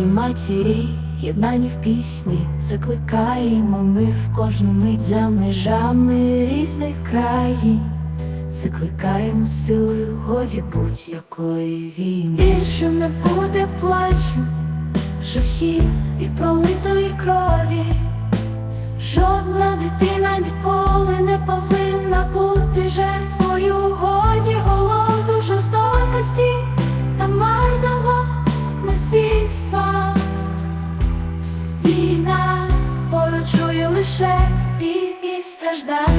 всі матері, єднані в пісні, закликаємо ми в кожну мить за межами різних країн. Закликаємо силою годі будь-якої війни. Більше не буде плачу, жахів і пролитої крові. Жодна дитина не породжує і, і страждання.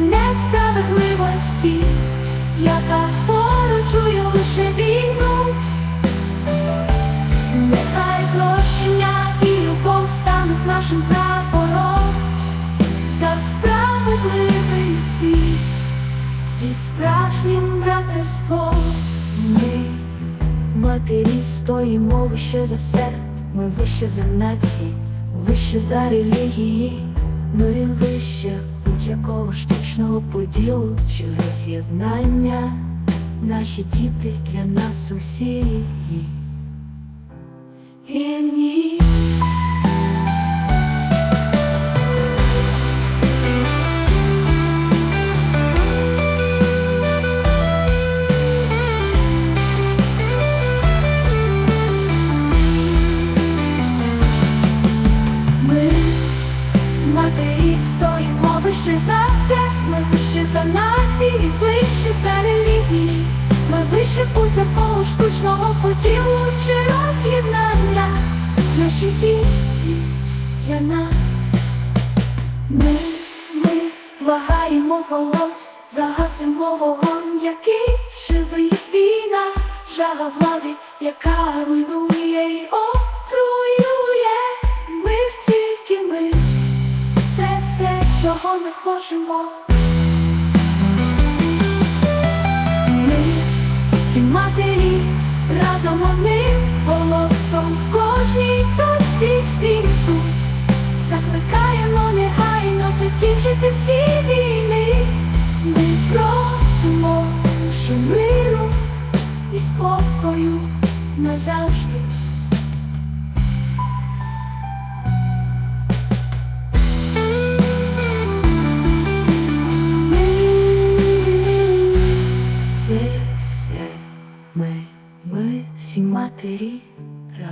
Несправедливості, яка породжує лише війну. Нехай прощення і любов стануть нашим прапором за справедливий світ, зі справжнім братерством ми. Матері стоїмо вище за все, ми вище за нації, вище за релігії, ми вище будь-якого штучного поділу чи роз'єднання. Наші діти для нас усі рівні. Нації, вище за релігії, ми вище будь-якого штучного поділу чи роз'єднання. Наші діти для нас. Ми, ми благаємо голос, загасимо вогонь, який живий війна, жага влади, яка руйнує і отруює. Ми тільки ми, це все, чого ми хочемо. Разом одним голосом в кожній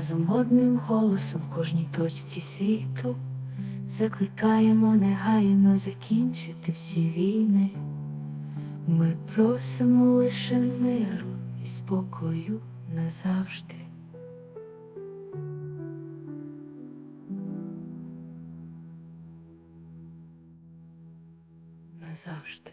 разом одним голосом в кожній точці світу. Закликаємо негайно закінчити всі війни. Ми просимо лише миру і спокою назавжди. Назавжди.